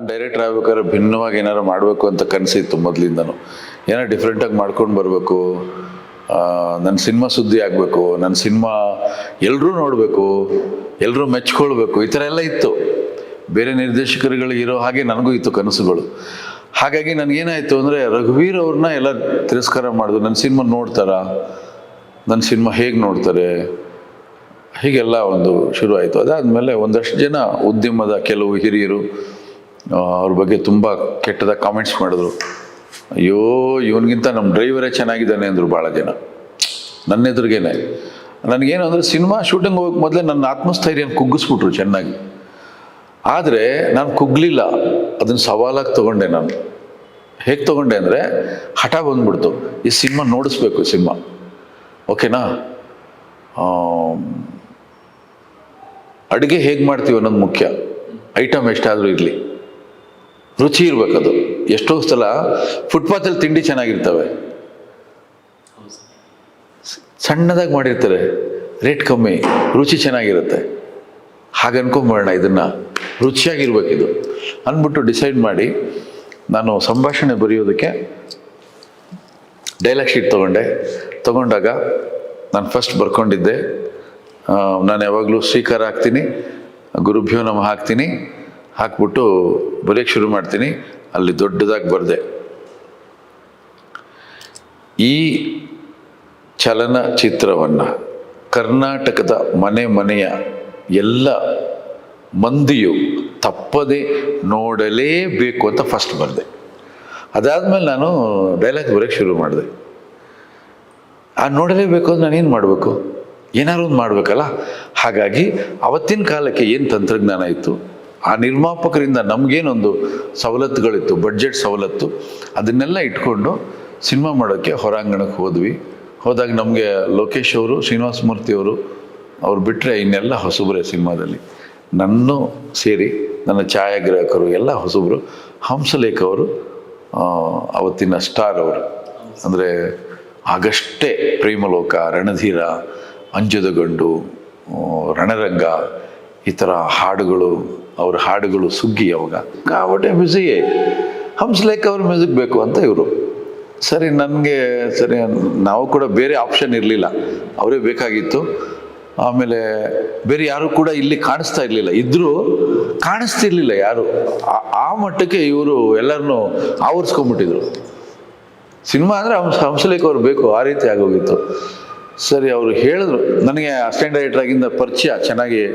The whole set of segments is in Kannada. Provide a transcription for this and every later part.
ನಾನು ಡೈರೆಕ್ಟರ್ ಆಗ್ಬೇಕಾದ್ರೆ ಭಿನ್ನವಾಗಿ ಏನಾರು ಮಾಡಬೇಕು ಅಂತ ಕನಸಿತ್ತು ಮೊದಲಿಂದನೂ. ಏನೋ ಡಿಫ್ರೆಂಟಾಗಿ ಮಾಡ್ಕೊಂಡು ಬರಬೇಕು. ನನ್ನ ಸಿನಿಮಾ ಸುದ್ದಿ ಆಗಬೇಕು ನನ್ನ ಸಿನಿಮಾ ಎಲ್ಲರೂ ನೋಡಬೇಕು ಎಲ್ಲರೂ ಮೆಚ್ಕೊಳ್ಬೇಕು, ಈ ಥರ ಎಲ್ಲ ಇತ್ತು. ಬೇರೆ ನಿರ್ದೇಶಕರುಗಳಿಗೆ ಇರೋ ಹಾಗೆ ನನಗೂ ಇತ್ತು ಕನಸುಗಳು. ಹಾಗಾಗಿ ನನಗೇನಾಯಿತು ಅಂದರೆ ರಘುವೀರ್ ಅವ್ರನ್ನ ಎಲ್ಲ ತಿರಸ್ಕಾರ ಮಾಡಿದ್ರು ನನ್ನ ಸಿನಿಮಾ ನೋಡ್ತಾರಾ? ನನ್ನ ಸಿನಿಮಾ ಹೇಗೆ ನೋಡ್ತಾರೆ? ಹೀಗೆಲ್ಲ ಒಂದು ಶುರು ಆಯಿತು. ಅದಾದಮೇಲೆ ಒಂದಷ್ಟು ಜನ ಉದ್ಯಮದ ಕೆಲವು ಹಿರಿಯರು ಅವ್ರ ಬಗ್ಗೆ ತುಂಬ ಕೆಟ್ಟದ ಕಾಮೆಂಟ್ಸ್ ಮಾಡಿದ್ರು. ಅಯ್ಯೋ, ಇವನಿಗಿಂತ ನಮ್ಮ ಡ್ರೈವರೇ ಚೆನ್ನಾಗಿದ್ದಾನೆ ಅಂದರು ಭಾಳ ಜನ. ನನ್ನ ಎದುರಿಗೇನೆ. ನನಗೇನು ಅಂದರೆ ಸಿನಿಮಾ ಶೂಟಿಂಗ್ ಹೋಗಕ್ಕೆ ಮೊದಲೇ ನನ್ನ ಆತ್ಮಸ್ಥೈರ್ಯನ ಕುಗ್ಗಿಸ್ಬಿಟ್ರು ಚೆನ್ನಾಗಿ. ಆದರೆ ನಾನು ಕುಗ್ಲಿಲ್ಲ. ಅದನ್ನು ಸವಾಲಾಗಿ ತೊಗೊಂಡೆ ನಾನು. ಹೇಗೆ ತೊಗೊಂಡೆ ಅಂದರೆ ಹಠ ಬಂದ್ಬಿಡ್ತು. ಈ ಸಿನಿಮಾ ನೋಡಿಸ್ಬೇಕು ಸಿನಿಮಾ ಓಕೆನಾ ಅಡುಗೆ ಹೇಗೆ ಮಾಡ್ತೀವಿ ಅನ್ನೋದು ಮುಖ್ಯ. ಐಟಮ್ ಎಷ್ಟಾದರೂ ಇರಲಿ. ರುಚಿ ಇರಬೇಕದು. ಎಷ್ಟೋ ಸಲ ಫುಟ್ಪಾತಲ್ಲಿ ತಿಂಡಿ ಚೆನ್ನಾಗಿರ್ತವೆ. ಸಣ್ಣದಾಗಿ ಮಾಡಿರ್ತಾರೆ. ರೇಟ್ ಕಮ್ಮಿ, ರುಚಿ ಚೆನ್ನಾಗಿರುತ್ತೆ. ಹಾಗೆ ಅನ್ಕೊಂಬೋಣ ಇದನ್ನು. ರುಚಿಯಾಗಿರ್ಬೇಕಿದು. ಅಂದ್ಬಿಟ್ಟು ಡಿಸೈಡ್ ಮಾಡಿ ನಾನು ಸಂಭಾಷಣೆ ಬರೆಯೋದಕ್ಕೆ ಡೈಲಾಗ್ ಶೀಟ್ ತೊಗೊಂಡೆ. ತೊಗೊಂಡಾಗ ನಾನು ಫಸ್ಟ್ ಬರ್ಕೊಂಡಿದ್ದೆ. ನಾನು ಯಾವಾಗಲೂ ಸ್ವೀಕಾರ ಹಾಕ್ತೀನಿ ಗುರುಭ್ಯೋ ನಮಃ ಹಾಕ್ತೀನಿ. ಹಾಕ್ಬಿಟ್ಟು ಬರೆಯೋಕ್ಕೆ ಶುರು ಮಾಡ್ತೀನಿ. ಅಲ್ಲಿ ದೊಡ್ಡದಾಗಿ ಬರೆದೆ. ಈ ಚಲನಚಿತ್ರವನ್ನು ಕರ್ನಾಟಕದ ಮನೆ ಮನೆಯ ಎಲ್ಲ ಮಂದಿಯು ತಪ್ಪದೆ ನೋಡಲೇಬೇಕು ಅಂತ ಫಸ್ಟ್ ಬರೆದೆ. ಅದಾದಮೇಲೆ ನಾನು ಡೈಲಾಗ್ ಬರೋಕ್ಕೆ ಶುರು ಮಾಡಿದೆ. ಆ ನೋಡಲೇಬೇಕು ಅಂದ್ರೆ ನಾನೇನು ಮಾಡಬೇಕು? ಏನಾದ್ರು ಒಂದು ಮಾಡಬೇಕಲ್ಲ? ಹಾಗಾಗಿ ಅವತ್ತಿನ ಕಾಲಕ್ಕೆ ಏನು ತಂತ್ರಜ್ಞಾನ ಇತ್ತು? ಆ ನಿರ್ಮಾಪಕರಿಂದ ನಮಗೇನೊಂದು ಸವಲತ್ತುಗಳಿತ್ತು ಬಡ್ಜೆಟ್ ಸವಲತ್ತು, ಅದನ್ನೆಲ್ಲ ಇಟ್ಕೊಂಡು ಸಿನಿಮಾ ಮಾಡೋಕ್ಕೆ ಹೊರಾಂಗಣಕ್ಕೆ ಹೋದ್ವಿ. ಹೋದಾಗ ನಮಗೆ ಲೋಕೇಶ್ ಅವರು, ಶ್ರೀನಿವಾಸ ಮೂರ್ತಿ ಅವರು ಬಿಟ್ಟರೆ ಇನ್ನೆಲ್ಲ ಹೊಸಬ್ರೆ ಸಿನಿಮಾದಲ್ಲಿ. ನನ್ನ ಸೇರಿ, ನನ್ನ ಛಾಯಾಗ್ರಾಹಕರು ಎಲ್ಲ ಹೊಸಬ್ರು. ಹಂಸಲೇಖ ಅವರು ಅವತ್ತಿನ ಸ್ಟಾರ್ ಅವರು. ಅಂದರೆ ಆಗಷ್ಟೇ ಪ್ರೇಮಲೋಕ, ರಣಧೀರ, ಅಂಜದ ಗಂಡು ರಣರಂಗ, ಈ ಥರ ಹಾಡುಗಳು ಅವ್ರ ಹಾಡುಗಳು ಸುಗ್ಗಿ ಅವಾಗ. ಕಾವಟೆ ಮ್ಯೂಸಿಯೇ ಹಂಸಲೇಖ ಅವ್ರ ಮ್ಯೂಸಿಕ್ ಬೇಕು ಅಂತ ಇವರು. ಸರಿ, ನನಗೆ, ಸರಿ, ನಾವು ಕೂಡ ಬೇರೆ ಆಪ್ಷನ್ ಇರಲಿಲ್ಲ. ಅವರೇ ಬೇಕಾಗಿತ್ತು. ಆಮೇಲೆ ಬೇರೆ ಯಾರು ಕೂಡ ಇಲ್ಲಿ ಕಾಣಿಸ್ತಾ ಇರಲಿಲ್ಲ. ಇದ್ದರೂ ಕಾಣಿಸ್ತಿರ್ಲಿಲ್ಲ ಯಾರು. ಆ- ಮಟ್ಟಕ್ಕೆ ಇವರು ಎಲ್ಲರನ್ನೂ ಆವರಿಸ್ಕೊಂಡ್ಬಿಟ್ಟಿದ್ರು. ಸಿನಿಮಾ ಅಂದರೆ ಹಂಸ ಹಂಸಲೇಖ ಅವ್ರು ಬೇಕು, ಆ ರೀತಿ ಆಗೋಗಿತ್ತು. ಸರಿ, ಅವರು ಹೇಳಿದ್ರು. ನನಗೆ ಅಸಿಸ್ಟೆಂಟ್ ಡೈರೆಕ್ಟರ್ ಆಗಿಂದ ಪರಿಚಯ. ಚೆನ್ನಾಗಿ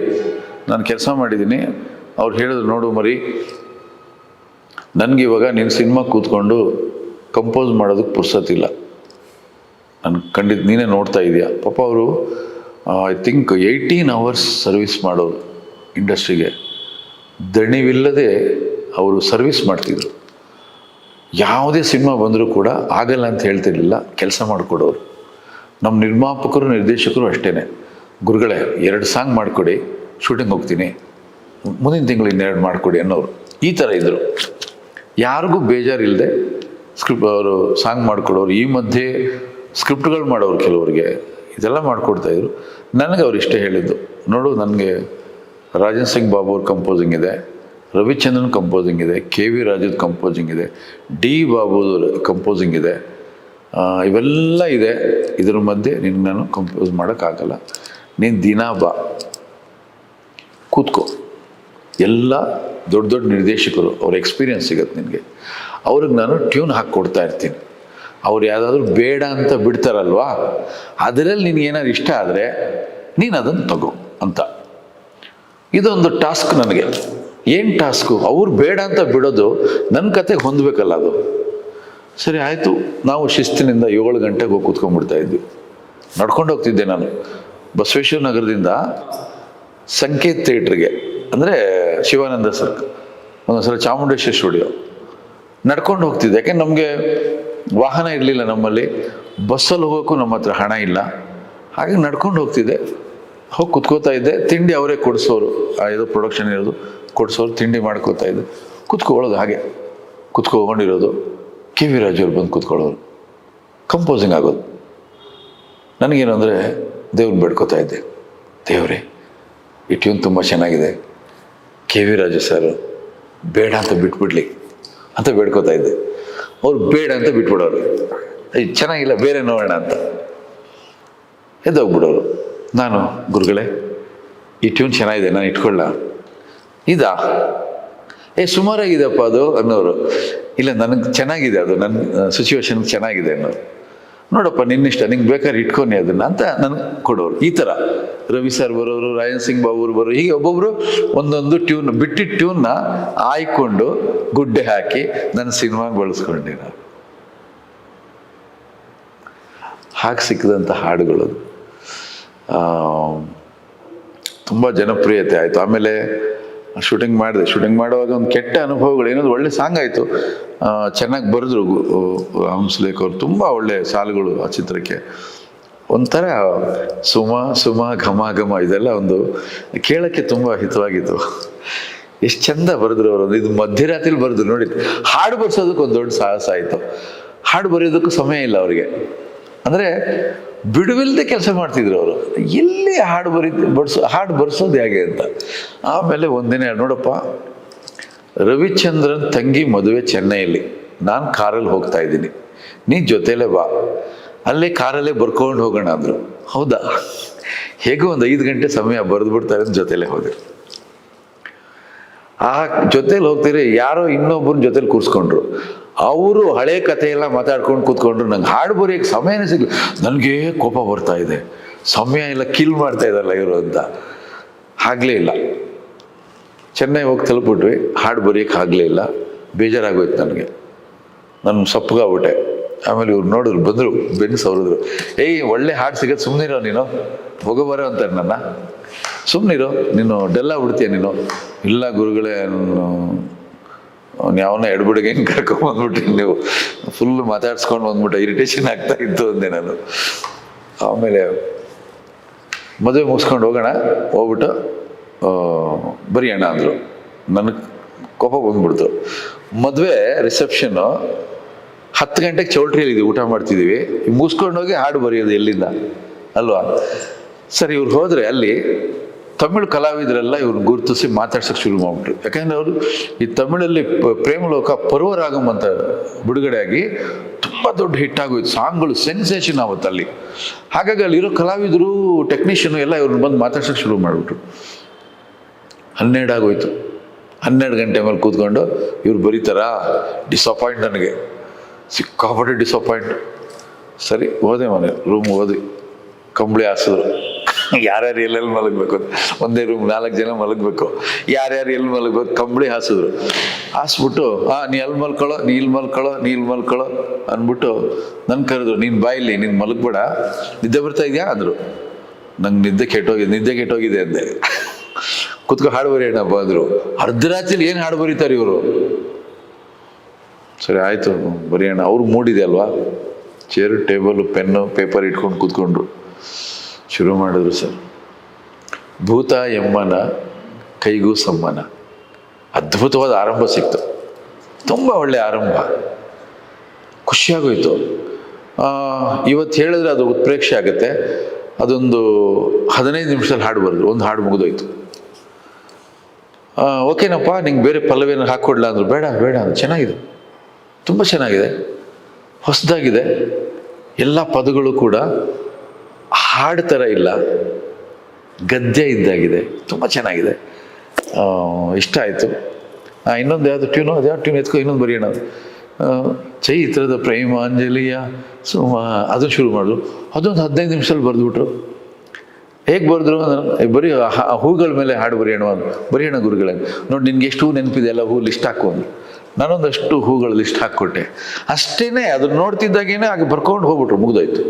ನಾನು ಕೆಲಸ ಮಾಡಿದ್ದೀನಿ. ಅವ್ರು ಹೇಳಿದ್ರು, ನೋಡು ಮರಿ, ನನಗೆ ಇವಾಗ ನಿನ್ನ ಸಿನಿಮಾ ಕೂತ್ಕೊಂಡು ಕಂಪೋಸ್ ಮಾಡೋದಕ್ಕೆ ಪುರ್ಸತ್ತಿಲ್ಲ ನಾನು ಖಂಡಿತ, ನೀನೇ ನೋಡ್ತಾ ಇದೆಯಾ? ಪಾಪ ಅವರು I think eighteen hours service ಮಾಡೋರು ಇಂಡಸ್ಟ್ರಿಗೆ ದಣಿವಿಲ್ಲದೆ ಅವರು ಸರ್ವಿಸ್ ಮಾಡ್ತಿದ್ರು. ಯಾವುದೇ ಸಿನಿಮಾ ಬಂದರೂ ಕೂಡ ಆಗಲ್ಲ ಅಂತ ಹೇಳ್ತಿರ್ಲಿಲ್ಲ, ಕೆಲಸ ಮಾಡಿಕೊಡೋರು. ನಮ್ಮ ನಿರ್ಮಾಪಕರು, ನಿರ್ದೇಶಕರು ಅಷ್ಟೇ ಗುರುಗಳೇ, ಎರಡು ಸಾಂಗ್ ಮಾಡಿಕೊಡಿ ಶೂಟಿಂಗ್ ಹೋಗ್ತೀನಿ. ಮುಂದಿನ ತಿಂಗಳು ಇನ್ನೆರಡು ಮಾಡಿಕೊಡಿ ಅನ್ನೋರು ಈ ಥರ ಇದ್ದರು ಯಾರಿಗೂ ಬೇಜಾರಿಲ್ಲದೆ ಸ್ಕ್ರಿಪ್ಟ್ ಅವರು ಸಾಂಗ್ ಮಾಡಿಕೊಡೋರು, ಈ ಮಧ್ಯೆ ಸ್ಕ್ರಿಪ್ಟ್ಗಳು ಮಾಡೋರು ಕೆಲವರಿಗೆ ಇದೆಲ್ಲ ಮಾಡಿಕೊಡ್ತಾಯಿದ್ರು ನನಗೆ ಅವ್ರು ಇಷ್ಟೇ ಹೇಳಿದ್ದು. ನೋಡು, ನನಗೆ ರಾಜನ್ ಸಿಂಗ್ ಬಾಬು ಅವ್ರ ಕಂಪೋಸಿಂಗ್ ಇದೆ, ರವಿಚಂದ್ರನ್ ಕಂಪೋಸಿಂಗ್ ಇದೆ, ಕೆ ವಿ ರಾಜದ್ ಕಂಪೋಸಿಂಗ್ ಇದೆ, ಡಿ ಬಾಬುದು ಕಂಪೋಸಿಂಗ್ ಇದೆ. ಇವೆಲ್ಲ ಇದೆ. ಇದ್ರ ಮಧ್ಯೆ ನಿನ್ನ ನಾನು ಕಂಪೋಸ್ ಮಾಡೋಕ್ಕಾಗಲ್ಲ ನೀನು ದಿನ ಬಾ. ಕೂತ್ಕೋ. ಎಲ್ಲ ದೊಡ್ಡ ದೊಡ್ಡ ನಿರ್ದೇಶಕರು ಅವ್ರ ಎಕ್ಸ್ಪೀರಿಯನ್ಸ್ ಸಿಗತ್ತೆ ನಿನಗೆ. ಅವ್ರಿಗೆ ನಾನು ಟ್ಯೂನ್ ಹಾಕಿ ಕೊಡ್ತಾ ಇರ್ತೀನಿ. ಅವ್ರು ಯಾವುದಾದ್ರೂ ಬೇಡ ಅಂತ ಬಿಡ್ತಾರಲ್ವಾ? ಅದರಲ್ಲಿ ನಿನಗೇನಾದ್ರು ಇಷ್ಟ ಆದರೆ ನೀನು ಅದನ್ನು ತಗೋ ಅಂತ. ಇದೊಂದು ಟಾಸ್ಕ್ ನನಗೆ. ಏನು ಟಾಸ್ಕು ಅವ್ರು ಬೇಡ ಅಂತ ಬಿಡೋದು ನನ್ನ ಕತೆಗೆ ಹೊಂದಬೇಕಲ್ಲ ಅದು. ಸರಿ, ಆಯಿತು. ನಾವು ಶಿಸ್ತಿನಿಂದ ಏಳು ಗಂಟೆಗೆ ಹೋಗಿ ಕೂತ್ಕೊಂಡ್ಬಿಡ್ತಾ ಇದ್ವಿ. ನಡ್ಕೊಂಡು ಹೋಗ್ತಿದ್ದೆ ನಾನು ಬಸವೇಶ್ವರ ನಗರದಿಂದ ಸಂಕೇತ್ ಥಿಯೇಟ್ರಿಗೆ ಅಂದರೆ ಶಿವಾನಂದ ಸರ್ಕಲ್ ಒಂದೊಂದ್ಸಲ ಚಾಮುಂಡೇಶ್ವರಿ ಸ್ಟುಡಿಯೋ ನಡ್ಕೊಂಡು ಹೋಗ್ತಿದ್ದೆ. ಯಾಕೆ ನಮಗೆ ವಾಹನ ಇರಲಿಲ್ಲ ನಮ್ಮಲ್ಲಿ. ಬಸ್ಸಲ್ಲಿ ಹೋಗೋಕ್ಕೂ ನಮ್ಮ ಹತ್ರ ಹಣ ಇಲ್ಲ. ಹಾಗೆ ನಡ್ಕೊಂಡು ಹೋಗ್ತಿದ್ದೆ. ಹೋಗಿ ಕುತ್ಕೋತಾ ಇದ್ದೆ. ತಿಂಡಿ ಅವರೇ ಕೊಡಿಸೋರು. ಇದು ಪ್ರೊಡಕ್ಷನ್ ಇರೋದು. ಕೊಡಿಸೋರು, ತಿಂಡಿ ಮಾಡ್ಕೋತಾ ಇದ್ದೆ. ಕುತ್ಕೊಳ್ಳೋದು ಹಾಗೆ. ಕುತ್ಕೊಂಡಿರೋದು ಕೆ ವಿ ರಾಜು ಬಂದು ಕುತ್ಕೊಳ್ಳೋರು. ಕಂಪೋಸಿಂಗ್ ಆಗೋದು. ನನಗೇನು ಅಂದರೆ ದೇವ್ರನ್ನ ಬೇಡ್ಕೋತಾ ಇದ್ದೆ. ದೇವರೇ, ಈ ಟ್ಯೂನ್ ತುಂಬ ಚೆನ್ನಾಗಿದೆ. ಕೆ ವಿ ರಾಜು ಸರ್, ಬೇಡ ಅಂತ ಬಿಟ್ಬಿಡ್ಲಿ ಅಂತ ಬೇಡ್ಕೋತಾ ಇದ್ದೆ. ಅವ್ರು ಬೇಡ ಅಂತ ಬಿಟ್ಬಿಡೋರು. ಅಯ್ಯ ಚೆನ್ನಾಗಿಲ್ಲ, ಬೇರೆ ನೋಡೋಣ ಅಂತ. ಎದ್ದೋಗ್ಬಿಡೋರು. ನಾನು, ಗುರುಗಳೇ, ಈ ಟ್ಯೂನ್ ಚೆನ್ನಾಗಿದೆ, ನಾನು ಇಟ್ಕೊಳ್ಳ. ಇದಾ? ಏ ಸುಮಾರಾಗಿದೆಪ್ಪ ಅದು ಅನ್ನೋರು. ಇಲ್ಲ, ನನಗೆ ಚೆನ್ನಾಗಿದೆ ಅದು ನನ್ನ ಸಿಚುವೇಶನ್ ಚೆನ್ನಾಗಿದೆ ಅನ್ನೋರು. ನೋಡಪ್ಪ, ನಿನ್ನಿಷ್ಟ, ನಿಂಗೆ ಬೇಕಾದ್ರೆ ಇಟ್ಕೊನಿ ಅದನ್ನ ಅಂತ ನನಗೆ ಕೊಡೋರು. ಈ ಥರ ರವಿ ಸರ್ ಬರೋರು, ರಾಯನ್ ಸಿಂಗ್ ಬಾಬುರು ಬರೋರು, ಹೀಗೆ ಒಬ್ಬೊಬ್ಬರು ಒಂದೊಂದು ಟ್ಯೂನ್ ಬಿಟ್ಟಿದ್ದ ಟ್ಯೂನ್ನ ಆಯ್ಕೊಂಡು ಗುಡ್ಡೆ ಹಾಕಿ ನನ್ನ ಸಿನಿಮಾಗೆ ಬಳಸ್ಕೊಂಡೆ ನಾನು ಹಾಗೆ ಸಿಕ್ಕಿದಂಥ ಹಾಡುಗಳು ತುಂಬ ಜನಪ್ರಿಯತೆ ಆಯಿತು. ಆಮೇಲೆ ಶೂಟಿಂಗ್ ಮಾಡಿದೆ. ಶೂಟಿಂಗ್ ಮಾಡುವಾಗ ಒಂದು ಕೆಟ್ಟ ಅನುಭವಗಳು, ಏನೋ ಒಳ್ಳೆ ಸಾಂಗ್ ಆಯಿತು. ಚೆನ್ನಾಗಿ ಬರೆದ್ರು ಹಂಸಲೇಖ್ ಅವರು. ತುಂಬ ಒಳ್ಳೆ ಸಾಲುಗಳು ಆ ಚಿತ್ರಕ್ಕೆ. ಒಂಥರ ಸುಮ ಸುಮ, ಘಮ ಘಮ, ಇದೆಲ್ಲ ಒಂದು ಕೇಳೋಕ್ಕೆ ತುಂಬ ಹಿತವಾಗಿತ್ತು. ಎಷ್ಟು ಚಂದ ಬರೆದ್ರು ಅವರು. ಇದು ಮಧ್ಯರಾತ್ರಿಲಿ ಬರೆದ್ರು. ನೋಡಿ, ಹಾಡು ಬರ್ಸೋದಕ್ಕೆ ಒಂದು ದೊಡ್ಡ ಸಾಹಸ ಆಯಿತು. ಹಾಡು ಬರೆಯೋದಕ್ಕೂ ಸಮಯ ಇಲ್ಲ ಅವರಿಗೆ. ಅಂದರೆ ಬಿಡುವಿಲ್ಲದೆ ಕೆಲಸ ಮಾಡ್ತಿದ್ರು ಅವರು. ಎಲ್ಲಿ ಹಾಡು ಬರಿ, ಬಡ್ಸೋ, ಹಾಡು ಬರೆಸೋದು ಹೇಗೆ ಅಂತ. ಆಮೇಲೆ ಒಂದಿನ ನೋಡಪ್ಪ, ರವಿಚಂದ್ರನ್ ತಂಗಿ ಮದುವೆ ಚೆನ್ನೈಯಲ್ಲಿ. ನಾನು ಕಾರಲ್ಲಿ ಹೋಗ್ತಾ ಇದ್ದೀನಿ. ನೀ ಜೊತೆಲೇ ಬಾ. ಅಲ್ಲೇ ಕಾರಲ್ಲೇ ಬರ್ಕೊಂಡು ಹೋಗೋಣ ಅಂದರು. ಹೌದಾ? ಹೇಗೋ ಒಂದು ಐದು ಗಂಟೆ ಸಮಯ ಬರೆದು ಬಿಡ್ತಾರೆ ಅಂತ ಜೊತೆಲೇ ಹೋದೆ. ಆ ಜೊತೇಲಿ ಹೋಗ್ತೀರಿ ಯಾರೋ ಇನ್ನೊಬ್ಬರು ಜೊತೆಲಿ ಕೂರಿಸ್ಕೊಂಡ್ರು. ಅವರು ಹಳೆ ಕಥೆ ಎಲ್ಲ ಮಾತಾಡ್ಕೊಂಡು ಕೂತ್ಕೊಂಡ್ರು ನಂಗೆ ಹಾಡು ಬರೆಯೋಕ್ಕೆ ಸಮಯನೇ ಸಿಗಲಿ ನನಗೆ ಕೋಪ ಬರ್ತಾ ಇದೆ. ಸಮಯ ಎಲ್ಲ ಕಿಲ್ ಮಾಡ್ತಾ ಇದ್ದಲ್ಲ ಇವರು ಅಂತ. ಆಗಲೇ ಇಲ್ಲ. ಚೆನ್ನೈ ಹೋಗಿ ತಲುಪಿಟ್ವಿ ಹಾಡು ಬರೆಯೋಕ್ಕೆ ಆಗಲೇ ಇಲ್ಲ. ಬೇಜಾರಾಗೋಯ್ತು ನನಗೆ. ನಾನು ಸಪ್ಪಗಾಗ್ಬಿಟ್ಟೆ ಆಮೇಲೆ ಇವ್ರು ನೋಡಿದ್ರು, ಬಂದರು ಬೆನ್ನು ಸವರಿದ್ರು ಏಯ್, ಒಳ್ಳೆ ಹಾಡು ಸಿಗೋದು ಸುಮ್ಮನಿರೋ ನೀನು. ಹೋಗೋಬಾರ ಅಂತಾರೆ ನನ್ನ. ಸುಮ್ಮನಿರೋ ನೀನು ಡೆಲ್ಲ ಬಿಡ್ತೀಯ ನೀನು. ಇಲ್ಲ ಗುರುಗಳೇ ಅವ್ನು ಯಾವನ ಎಡ್ಬಿಡಿಗೆ ಹೆಂಗೆ ಕರ್ಕೊಂಬಂದ್ಬಿಟ್ರಿ ನೀವು. ಫುಲ್ ಮಾತಾಡ್ಸ್ಕೊಂಡು ಬಂದ್ಬಿಟ್ಟು ಇರಿಟೇಷನ್ ಆಗ್ತಾ ಇತ್ತು ಅಂದೆ ನಾನು. ಆಮೇಲೆ ಮದುವೆ ಮುಗಿಸ್ಕೊಂಡು ಹೋಗೋಣ, ಹೋಗ್ಬಿಟ್ಟು ಬರಿಯೋಣ ಅಂದರು. ನನಗೆ ಕೋಪ ಬಂದ್ಬಿಡ್ತು. ಮದುವೆ ರಿಸೆಪ್ಷನ್ನು ಹತ್ತು ಗಂಟೆಗೆ ಚೌಲ್ಟ್ರಿಯಲ್ಲಿ ಊಟ ಮಾಡ್ತಿದ್ದೀವಿ ಮುಗಿಸ್ಕೊಂಡು ಹೋಗಿ ಹಾಡು ಬರೆಯೋದು ಎಲ್ಲಿಂದ? ಅಲ್ವಾ? ಸರಿ, ಇವ್ರು ಹೋದರೆ ಅಲ್ಲಿ ತಮಿಳು ಕಲಾವಿದರೆಲ್ಲ ಇವ್ರನ್ನ ಗುರುತಿಸಿ ಮಾತಾಡ್ಸೋಕೆ ಶುರು ಮಾಡ್ಬಿಟ್ರು. ಯಾಕೆಂದ್ರೆ ಅವರು ಈ ತಮಿಳಲ್ಲಿ ಪ್ರೇಮಲೋಕ ಪರ್ವರಾಗಮ್ ಅಂತ ಬಿಡುಗಡೆಯಾಗಿ ತುಂಬ ದೊಡ್ಡ ಹಿಟ್ ಆಗೋಯ್ತು. ಸಾಂಗ್ಗಳು ಸೆನ್ಸೇಷನ್ ಆವತ್ತಲ್ಲಿ ಹಾಗಾಗಿ ಅಲ್ಲಿರೋ ಕಲಾವಿದರು, ಟೆಕ್ನಿಷಿಯನ್ ಎಲ್ಲ ಇವ್ರನ್ನ ಬಂದು ಮಾತಾಡ್ಸೋಕೆ ಶುರು ಮಾಡಿಬಿಟ್ರು. ಹನ್ನೆರಡಾಗೋಯ್ತು. ಹನ್ನೆರಡು ಗಂಟೆ ಮೇಲೆ ಕೂತ್ಕೊಂಡು ಇವ್ರು ಬರೀತಾರಾ? ಡಿಸಪಾಯಿಂಟ್ ನನಗೆ. ಸಿಕ್ಕಾಪಟ್ಟೆ ಡಿಸಪಾಯಿಂಟ್. ಸರಿ, ಹೋದೆ ಮನೆ. ರೂಮ್ ಓದಿ ಕಂಬಳಿ ಹಾಸಿದ್ರು. ಯಾರ್ಯಾರು ಎಲ್ಲೆಲ್ಲಿ ಮಲಗಬೇಕು? ಒಂದೇ ರೂಮ್ ನಾಲ್ಕು ಜನ ಮಲಗಬೇಕು. ಯಾರ್ಯಾರು ಎಲ್ಲಿ ಮಲಗಬೇಕು? ಕಂಬಳಿ ಹಾಸಿದ್ರು. ಹಾಸ್ಬಿಟ್ಟು, ಆ, ನೀ ಅಲ್ಲಿ ಮಲ್ಕೊಳ್ಳೋ ನೀ ಇಲ್ಲಿ ಮಲ್ಕೊಳ್ಳೋ ನೀ ಇಲ್ಲಿ ಮಲ್ಕೊಳ್ಳೋ ಅಂದ್ಬಿಟ್ಟು ನನ್ನ ಕರೆದ್ರು, ನೀನು ಬಾಯಿಲಿ ನೀನು ಮಲಗಬೇಡ. ನಿದ್ದೆ ಬರ್ತಾ ಇದೆಯಾ? ಅಂದರು. ನಂಗೆ ನಿದ್ದೆ ಕೆಟ್ಟೋಗಿದೆ ನಿದ್ದೆ ಕೆಟ್ಟೋಗಿದೆ ಅಂದೆ. ಕುತ್ಕೊ, ಹಾಡು ಬರೆಯೋಣ ಅರ್ಧ ಅರ್ಧರಾತ್ರಿಲಿ ಏನು ಹಾಡು ಬರೀತಾರೆ ಇವರು? ಸರಿ, ಆಯಿತು, ಬರೆಯೋಣ. ಅವ್ರಿಗೆ ಮೂಡಿದೆ ಅಲ್ವಾ? ಚೇರು, ಟೇಬಲ್, ಪೆನ್ನು, ಪೇಪರ್ ಇಟ್ಕೊಂಡು ಕೂತ್ಕೊಂಡ್ರು. ಶುರು ಮಾಡಿದ್ರು ಸರ್. ಭೂತ ಎಮ್ಮನ ಕೈಗೂ ಸಮ್ಮನ. ಅದ್ಭುತವಾದ ಆರಂಭ ಸಿಕ್ತು. ತುಂಬ ಒಳ್ಳೆಯ ಆರಂಭ. ಖುಷಿಯಾಗೋಯ್ತು. ಇವತ್ತು ಹೇಳಿದ್ರೆ ಅದು ಉತ್ಪ್ರೇಕ್ಷೆ ಆಗುತ್ತೆ. ಅದೊಂದು ಹದಿನೈದು ನಿಮಿಷದಲ್ಲಿ ಹಾಡು ಬರೋದು ಒಂದು ಹಾಡು ಮುಗಿದೋಯ್ತು. ಓಕೆನಪ್ಪ, ನಿಂಗೆ ಬೇರೆ ಪಲ್ಲವಿಯನ್ನು ಹಾಕ್ಕೊಡ್ಲಾ ಅಂದ್ರು. ಬೇಡ ಬೇಡ, ಅದು ಚೆನ್ನಾಗಿದೆ. ತುಂಬ ಚೆನ್ನಾಗಿದೆ. ಹೊಸದಾಗಿದೆ. ಎಲ್ಲ ಪದಗಳು ಕೂಡ ಹಾಡು ಥರ ಇಲ್ಲ. ಗದ್ಯ ಇದ್ದಾಗಿದೆ. ತುಂಬ ಚೆನ್ನಾಗಿದೆ. ಇಷ್ಟ ಆಯಿತು. ಇನ್ನೊಂದು ಯಾವುದು ಟ್ಯೂನು ಅದು ಯಾವ ಟ್ಯೂನ್ ಎತ್ಕೊ? ಇನ್ನೊಂದು ಬರೆಯೋಣ ಚೈತ್ರದ ಪ್ರೇಮಾಂಜಲಿಯ ಸುಮ ಅದನ್ನು ಶುರು ಮಾಡಿದ್ರು ಅದೊಂದು ಹದಿನೈದು ನಿಮಿಷದಲ್ಲಿ ಬರೆದ್ಬಿಟ್ರು. ಹೇಗೆ ಬರೆದ್ರು ಬರೀ ಹೂಗಳ ಮೇಲೆ ಹಾಡು ಬರೆಯೋಣ. ಬರೆಯೋಣ ಗುರುಗಳೇ. ನೋಡಿ, ನಿನ್ಗೆ ಎಷ್ಟು ಹೂ ನೆನಪಿದೆ? ಎಲ್ಲ ಹೂ ಲಿಸ್ಟ್ ಹಾಕು ಅಂದ್ರು ನಾನೊಂದಷ್ಟು ಹೂಗಳ ಲಿಸ್ಟ್ ಹಾಕ್ಕೊಟ್ಟೆ. ಅಷ್ಟೇ ಅದನ್ನ ನೋಡ್ತಿದ್ದಾಗೇನೆ ಹಾಗೆ ಬರ್ಕೊಂಡು ಹೋಗ್ಬಿಟ್ರು. ಮುಗ್ದೋಯ್ತು.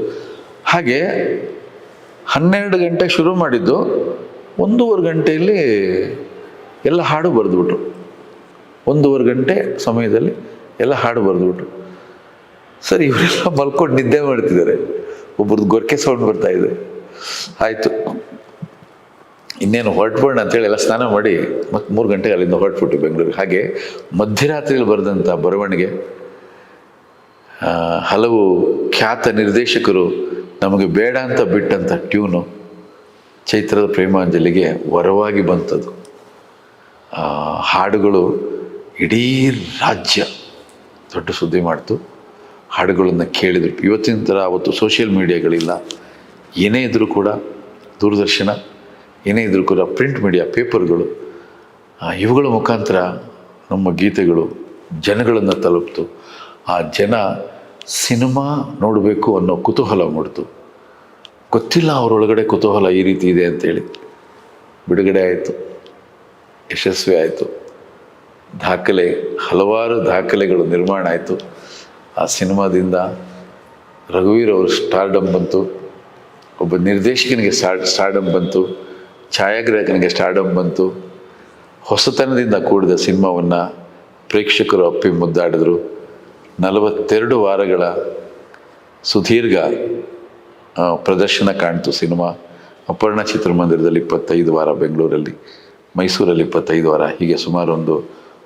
ಹಾಗೆ ಹನ್ನೆರಡು ಗಂಟೆಗೆ ಶುರು ಮಾಡಿದ್ದು ಒಂದೂವರೆ ಗಂಟೆಯಲ್ಲಿ ಎಲ್ಲ ಹಾಡು ಬರೆದ್ಬಿಟ್ರು. ಒಂದೂವರೆ ಗಂಟೆ ಸಮಯದಲ್ಲಿ ಎಲ್ಲ ಹಾಡು ಬರೆದ್ಬಿಟ್ರು. ಸರಿ, ಇವರೆಲ್ಲ ಮಲ್ಕೊಂಡು ನಿದ್ದೆ ಮಾಡ್ತಿದ್ದಾರೆ. ಒಬ್ರದ್ದು ಗೊರಕೆ ಸೌಂಡ್ ಬರ್ತಾ ಇದೆ. ಆಯಿತು. ಇನ್ನೇನು ಹೊರಟ್ಬಿಡೋಣ ಅಂತೇಳಿ ಎಲ್ಲ ಸ್ನಾನ ಮಾಡಿ ಮತ್ತೆ ಮೂರು ಗಂಟೆಗೆ ಅಲ್ಲಿಂದ ಹೊರಟ್ಬಿಟ್ಟು ಬೆಂಗಳೂರಿಗೆ. ಹಾಗೆ ಮಧ್ಯರಾತ್ರಿಯಲ್ಲಿ ಬರೆದಂಥ ಬರವಣಿಗೆ ಹಲವು ಖ್ಯಾತ ನಿರ್ದೇಶಕರು ನಮಗೆ ಬೇಡ ಅಂತ ಬಿಟ್ಟಂಥ ಟ್ಯೂನು ಚೈತ್ರದ ಪ್ರೇಮಾಂಜಲಿಗೆ ವರವಾಗಿ ಬಂತದು. ಹಾಡುಗಳು ಇಡೀ ರಾಜ್ಯ ದೊಡ್ಡ ಸುದ್ದಿ ಮಾಡ್ತು. ಹಾಡುಗಳನ್ನು ಕೇಳಿದ್ರು. ಇವತ್ತಿನ ಥರ ಅವತ್ತು ಸೋಷಿಯಲ್ ಮೀಡಿಯಾಗಳಿಲ್ಲ. ಏನೇ ಇದ್ದರೂ ಕೂಡ ದೂರದರ್ಶನ, ಏನೇ ಇದ್ದರೂ ಕೂಡ ಪ್ರಿಂಟ್ ಮೀಡಿಯಾ, ಪೇಪರ್ಗಳು ಇವುಗಳ ಮುಖಾಂತರ ನಮ್ಮ ಗೀತೆಗಳು ಜನಗಳನ್ನು ತಲುಪ್ತು. ಆ ಜನ ಸಿನಿಮಾ ನೋಡಬೇಕು ಅನ್ನೋ ಕುತೂಹಲ ಮೂಡ್ತು. ಗೊತ್ತಿಲ್ಲ ಅವರೊಳಗಡೆ ಕುತೂಹಲ ಈ ರೀತಿ ಇದೆ ಅಂತೇಳಿ ಬಿಡುಗಡೆ ಆಯಿತು, ಯಶಸ್ವಿ ಆಯಿತು. ದಾಖಲೆ, ಹಲವಾರು ದಾಖಲೆಗಳು ನಿರ್ಮಾಣ ಆಯಿತು. ಆ ಸಿನಿಮಾದಿಂದ ರಘುವೀರ್ ಅವರು ಸ್ಟಾರ್ಡಮ್ ಬಂತು. ಒಬ್ಬ ನಿರ್ದೇಶಕನಿಗೆ ಸ್ಟಾರ್ ಸ್ಟಾರ್ಡಮ್ ಬಂತು. ಛಾಯಾಗ್ರಾಹಕನಿಗೆ ಸ್ಟಾರ್ಡಮ್ ಬಂತು. ಹೊಸತನದಿಂದ ಕೂಡಿದ ಸಿನಿಮಾವನ್ನು ಪ್ರೇಕ್ಷಕರು ಅಪ್ಪಿ ಮುದ್ದಾಡಿದ್ರು. ನಲವತ್ತೆರಡು ವಾರಗಳ ಸುದೀರ್ಘ ಪ್ರದರ್ಶನ ಕಾಣ್ತು ಸಿನಿಮಾ. ಅಪರ್ಣ ಚಿತ್ರಮಂದಿರದಲ್ಲಿ ಇಪ್ಪತ್ತೈದು ವಾರ, ಬೆಂಗಳೂರಲ್ಲಿ, ಮೈಸೂರಲ್ಲಿ ಇಪ್ಪತ್ತೈದು ವಾರ, ಹೀಗೆ ಸುಮಾರು ಒಂದು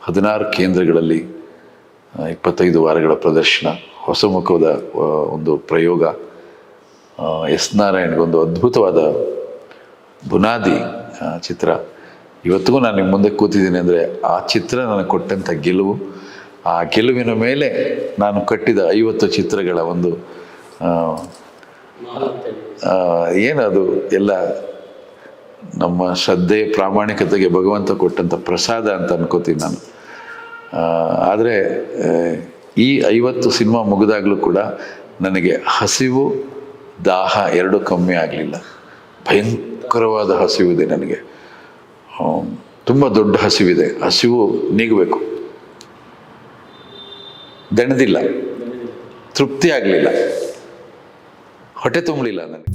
ಹದಿನಾರು ಕೇಂದ್ರಗಳಲ್ಲಿ ಇಪ್ಪತ್ತೈದು ವಾರಗಳ ಪ್ರದರ್ಶನ ಹೊಸಮುಖದ ಒಂದು ಪ್ರಯೋಗ. ಎಸ್ ನಾರಾಯಣ್ಗೊಂದು ಅದ್ಭುತವಾದ ಬುನಾದಿ ಚಿತ್ರ. ಇವತ್ತಿಗೂ ನಾನು ನಿಮ್ಮ ಮುಂದೆ ಕೂತಿದ್ದೀನಿ ಅಂದರೆ ಆ ಚಿತ್ರ ನನಗೆ ಕೊಟ್ಟಂಥ ಗೆಲುವು. ಆ ಗೆಲುವಿನ ಮೇಲೆ ನಾನು ಕಟ್ಟಿದ ಐವತ್ತು ಚಿತ್ರಗಳ ಒಂದು ಏನದು ಎಲ್ಲ ನಮ್ಮ ಶ್ರದ್ಧೆ, ಪ್ರಾಮಾಣಿಕತೆಗೆ ಭಗವಂತ ಕೊಟ್ಟಂಥ ಪ್ರಸಾದ ಅಂತ ಅನ್ಕೋತೀನಿ ನಾನು. ಆದರೆ ಈ ಐವತ್ತು ಸಿನಿಮಾ ಮುಗಿದಾಗಲೂ ಕೂಡ ನನಗೆ ಹಸಿವು, ದಾಹ ಎರಡೂ ಕಮ್ಮಿ ಆಗಲಿಲ್ಲ. ಭಯಂಕರವಾದ ಹಸಿವಿದೆ ನನಗೆ. ತುಂಬ ದೊಡ್ಡ ಹಸಿವಿದೆ. ಹಸಿವು ನೀಗಬೇಕು. ದಣದಿಲ್ಲ. ತೃಪ್ತಿ ಆಗಲಿಲ್ಲ. ಹೊಟ್ಟೆ ತುಂಬಲಿಲ್ಲ ನನಗೆ